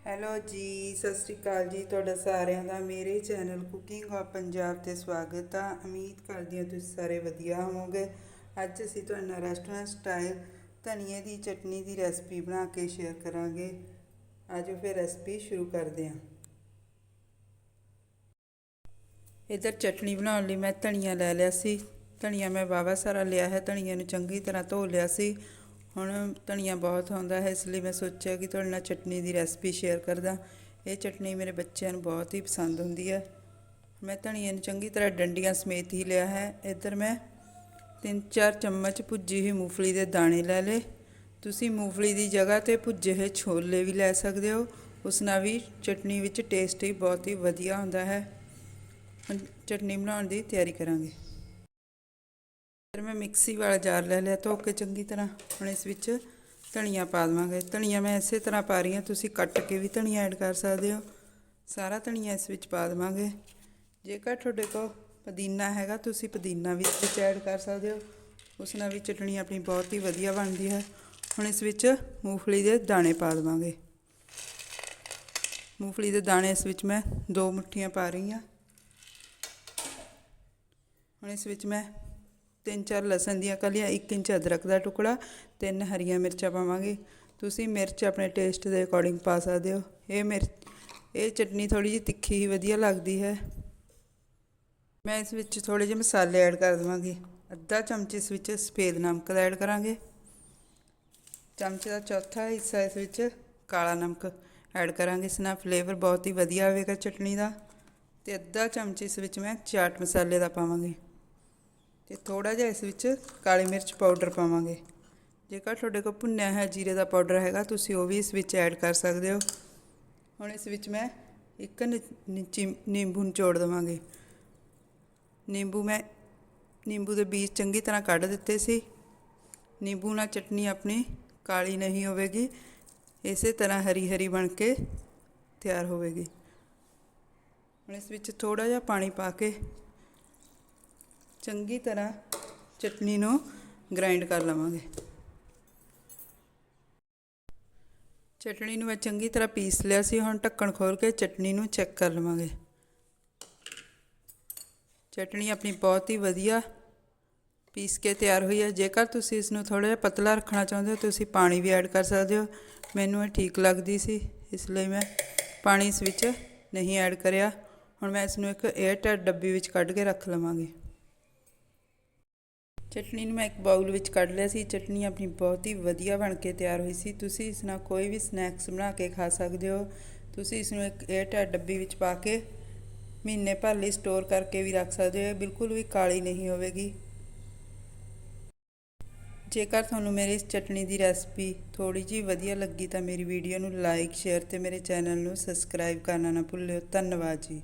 Hello ਜੀ, ਸਤਿ ਸ੍ਰੀ ਅਕਾਲ ਜੀ ਤੁਹਾਡਾ ਸਾਰਿਆਂ ਦਾ, ਮੇਰੇ ਚੈਨਲ ਕੁਕਿੰਗ ਆਫ ਪੰਜਾਬ ਤੇ ਸਵਾਗਤ ਆ। ਉਮੀਦ ਕਰਦੀ ਹਾਂ ਤੁਸੀਂ ਸਾਰੇ ਵਧੀਆ ਹੋਵੋਗੇ। ਅੱਜ ਅਸੀਂ ਤੁਹਾਡੇ ਨਾਲ ਰੈਸਟੋਰੈਂਟ ਸਟਾਈਲ ਧਨੀਏ ਦੀ ਚਟਨੀ ਦੀ ਰੈਸਪੀ ਬਣਾ ਕੇ ਸ਼ੇਅਰ ਕਰਾਂਗੇ। ਆਜੋ ਫਿਰ ਰੈਸਪੀ ਸ਼ੁਰੂ ਕਰਦੇ ਹਾਂ। ਇਧਰ ਚਟਨੀ ਬਣਾਉਣ ਲਈ ਮੈਂ ਧਨੀਆ ਲੈ ਲਿਆ ਸੀ। ਧਨੀਆ ਮੈਂ ਵਾਵਾ ਸਾਰਾ ਲਿਆ ਹੈ ਧਨੀਆ ਨੂੰ ਚੰਗੀ ਤਰ੍ਹਾਂ ਧੋ ਲਿਆ ਸੀ। ਹੁਣ ਧਨੀਆ ਬਹੁਤ ਆਉਂਦਾ ਹੈ, ਇਸ ਲਈ ਮੈਂ ਸੋਚਿਆ ਕਿ ਤੁਹਾਡੇ ਨਾਲ ਚਟਨੀ ਦੀ ਰੈਸਪੀ ਸ਼ੇਅਰ ਕਰਦਾ। ਇਹ ਚਟਨੀ ਮੇਰੇ ਬੱਚਿਆਂ ਨੂੰ ਬਹੁਤ ਹੀ ਪਸੰਦ ਹੁੰਦੀ ਹੈ। ਮੈਂ ਧਨੀਏ ਨੂੰ ਚੰਗੀ ਤਰ੍ਹਾਂ ਡੰਡੀਆਂ ਸਮੇਤ ਹੀ ਲਿਆ ਹੈ। ਇੱਧਰ ਮੈਂ ਤਿੰਨ ਚਾਰ ਚਮਚ ਭੁੱਜੀ ਹੋਈ ਮੂੰਗਫਲੀ ਦੇ ਦਾਣੇ ਲੈ ਲਏ। ਤੁਸੀਂ ਮੂੰਗਫਲੀ ਦੀ ਜਗ੍ਹਾ ਤੇ ਭੁੱਜੇ ਹੋਏ ਛੋਲੇ ਵੀ ਲੈ ਸਕਦੇ ਹੋ। ਉਸ ਨਾਲ ਵੀ ਚਟਨੀ ਵਿੱਚ ਟੇਸਟ ਹੀ ਬਹੁਤ ਹੀ ਵਧੀਆ ਹੁੰਦਾ ਹੈ। ਚਟਨੀ ਬਣਾਉਣ ਦੀ ਤਿਆਰੀ ਕਰਾਂਗੇ। ਮੈਂ ਮਿਕਸੀ ਵਾਲਾ ਜਾਰ ਲੈ ਲਿਆ, ਧੋ ਕੇ ਚੰਗੀ ਤਰ੍ਹਾਂ ਹੁਣ ਇਸ ਵਿੱਚ ਧਨੀਆ ਪਾ ਦੇਵਾਂਗੇ। ਧਨੀਆ ਮੈਂ ਇਸੇ ਤਰ੍ਹਾਂ ਪਾ ਰਹੀ ਹਾਂ, ਤੁਸੀਂ ਕੱਟ ਕੇ ਵੀ ਧਨੀਆ ਐਡ ਕਰ ਸਕਦੇ ਹੋ। ਸਾਰਾ ਧਨੀਆ ਇਸ ਵਿੱਚ ਪਾ ਦੇਵਾਂਗੇ। ਜੇਕਰ ਤੁਹਾਡੇ ਕੋਲ ਪੁਦੀਨਾ ਹੈਗਾ, ਤੁਸੀਂ ਪੁਦੀਨਾ ਵੀ ਇਸ ਵਿੱਚ ਐਡ ਕਰ ਸਕਦੇ ਹੋ। ਉਸ ਨਾਲ ਵੀ ਚਟਣੀ ਆਪਣੀ ਬਹੁਤ ਹੀ ਵਧੀਆ ਬਣਦੀ ਹੈ। ਹੁਣ ਇਸ ਵਿੱਚ ਮੂੰਗਫਲੀ ਦੇ ਦਾਣੇ ਪਾ ਦੇਵਾਂਗੇ। ਮੂੰਗਫਲੀ ਦੇ ਦਾਣੇ ਇਸ ਵਿੱਚ ਮੈਂ ਦੋ ਮੁੱਠੀਆਂ ਪਾ ਰਹੀ ਹਾਂ। ਹੁਣ ਇਸ ਵਿੱਚ ਮੈਂ ਤਿੰਨ ਚਾਰ ਲਸਣ ਦੀਆਂ ਕਲੀਆਂ 1 ਇੰਚ ਅਦਰਕ ਦਾ ਟੁਕੜਾ, ਤਿੰਨ ਹਰੀਆਂ ਮਿਰਚਾਂ ਪਾਵਾਂਗੇ। ਤੁਸੀਂ ਮਿਰਚ ਆਪਣੇ ਟੇਸਟ ਦੇ ਅਕੋਰਡਿੰਗ ਪਾ ਸਕਦੇ ਹੋ। ਇਹ ਮਿਰਚ ਇਹ ਚਟਨੀ ਥੋੜੀ ਜਿਹੀ ਤਿੱਖੀ ਹੀ ਵਧੀਆ ਲੱਗਦੀ ਹੈ। ਮੈਂ ਇਸ ਵਿੱਚ ਥੋੜੇ ਜਿਹੇ ਮਸਾਲੇ ਐਡ ਕਰ ਦੇਵਾਂਗੀ। ਅੱਧਾ ਚਮਚ ਇਸ ਵਿੱਚ ਸਫੇਦ ਨਮਕ ਦਾ ਐਡ ਕਰਾਂਗੇ। ਚਮਚ ਦਾ ਚੌਥਾ ਹਿੱਸਾ ਇਸ ਵਿੱਚ ਕਾਲਾ ਨਮਕ ਐਡ ਕਰਾਂਗੇ। ਇਸ ਨਾਲ ਫਲੇਵਰ ਬਹੁਤ ਹੀ ਵਧੀਆ ਆਵੇਗਾ ਚਟਨੀ ਦਾ। ਤੇ ਅੱਧਾ ਚਮਚ ਇਸ ਵਿੱਚ ਮੈਂ ਚਾਟ ਮਸਾਲੇ ਦਾ ਪਾਵਾਂਗੀ। ਤੇ ਥੋੜਾ ਜਿਹਾ ਇਸ ਵਿੱਚ ਕਾਲੀ ਮਿਰਚ ਪਾਊਡਰ ਪਾਵਾਂਗੇ। ਜੇਕਰ ਤੁਹਾਡੇ ਕੋਲ ਭੁੰਨਿਆ ਹੈ ਜੀਰੇ ਦਾ ਪਾਊਡਰ ਹੈਗਾ, ਤੁਸੀਂ ਉਹ ਵੀ ਇਸ ਵਿੱਚ ਐਡ ਕਰ ਸਕਦੇ ਹੋ। ਹੁਣ ਇਸ ਵਿੱਚ ਮੈਂ ਇੱਕ ਨਿੱਚੀ ਨਿੰਬੂ ਨਿਚੋੜ ਦੇਵਾਂਗੇ। ਨਿੰਬੂ ਮੈਂ, ਨਿੰਬੂ ਦੇ ਬੀਜ ਚੰਗੀ ਤਰ੍ਹਾਂ ਕੱਢ ਦਿੱਤੇ ਸੀ। ਨਿੰਬੂ ਨਾਲ ਚਟਨੀ ਆਪਣੀ ਕਾਲੀ ਨਹੀਂ ਹੋਵੇਗੀ, ਇਸੇ ਤਰ੍ਹਾਂ ਹਰੀ ਹਰੀ ਬਣ ਕੇ ਤਿਆਰ ਹੋਵੇਗੀ। ਹੁਣ ਇਸ ਵਿੱਚ ਥੋੜਾ ਜਿਹਾ ਪਾਣੀ ਪਾ ਕੇ ਚੰਗੀ ਤਰ੍ਹਾਂ ਚਟਨੀ ਨੂੰ ਗ੍ਰਾਈਂਡ ਕਰ ਲਵਾਂਗੇ। ਚਟਣੀ ਨੂੰ ਮੈਂ ਚੰਗੀ ਤਰ੍ਹਾਂ ਪੀਸ ਲਿਆ ਸੀ, ਹੁਣ ਢੱਕਣ ਖੋਲ ਕੇ ਚਟਣੀ ਨੂੰ ਚੈੱਕ ਕਰ ਲਵਾਂਗੇ। ਚਟਣੀ ਆਪਣੀ ਬਹੁਤ ਹੀ ਵਧੀਆ ਪੀਸ ਕੇ ਤਿਆਰ ਹੋਈ ਹੈ। ਜੇਕਰ ਤੁਸੀਂ ਇਸ ਨੂੰ ਥੋੜਾ ਜਿਹਾ ਪਤਲਾ ਰੱਖਣਾ ਚਾਹੁੰਦੇ ਹੋ ਤੁਸੀਂ ਪਾਣੀ ਵੀ ਐਡ ਕਰ ਸਕਦੇ ਹੋ। ਮੈਨੂੰ ਇਹ ਠੀਕ ਲੱਗਦੀ ਸੀ, ਇਸ ਲਈ ਮੈਂ ਪਾਣੀ ਇਸ ਵਿੱਚ ਨਹੀਂ ਐਡ ਕਰਿਆ। ਹੁਣ ਮੈਂ ਇਸ ਨੂੰ ਇੱਕ 에ਅਰਟਾਈਟ ਡੱਬੀ ਵਿੱਚ ਕੱਢ ਕੇ ਰੱਖ ਲਵਾਂਗੀ। ਚਟਨੀ ਨੂੰ ਮੈਂ ਇੱਕ ਬਾਉਲ ਵਿੱਚ ਕੱਢ ਲਿਆ ਸੀ। ਚਟਨੀ ਆਪਣੀ ਬਹੁਤ ਹੀ ਵਧੀਆ ਬਣ ਕੇ ਤਿਆਰ ਹੋਈ ਸੀ। ਤੁਸੀਂ ਇਸ ਨਾਲ ਕੋਈ ਵੀ ਸਨੈਕਸ ਬਣਾ ਕੇ ਖਾ ਸਕਦੇ ਹੋ। ਤੁਸੀਂ ਇਸ ਨੂੰ ਇੱਕ 에ਅਰਟਾਈਟ ਡੱਬੀ ਵਿੱਚ ਪਾ ਕੇ ਮਹੀਨੇ ਭਰ ਲਈ ਸਟੋਰ ਕਰਕੇ ਵੀ ਰੱਖ ਸਕਦੇ ਹੋ। ਬਿਲਕੁਲ ਵੀ ਕਾਲੀ ਨਹੀਂ ਹੋਵੇਗੀ। ਜੇਕਰ ਤੁਹਾਨੂੰ ਮੇਰੀ ਇਸ ਚਟਨੀ ਦੀ ਰੈਸਪੀ ਥੋੜੀ ਜਿਹੀ ਵਧੀਆ ਲੱਗੀ ਤਾਂ ਮੇਰੀ ਵੀਡੀਓ ਨੂੰ ਲਾਈਕ, ਸ਼ੇਅਰ ਤੇ ਮੇਰੇ ਚੈਨਲ ਨੂੰ ਸਬਸਕ੍ਰਾਈਬ ਕਰਨਾ ਨਾ ਭੁੱਲਿਓ। ਧੰਨਵਾਦ ਜੀ।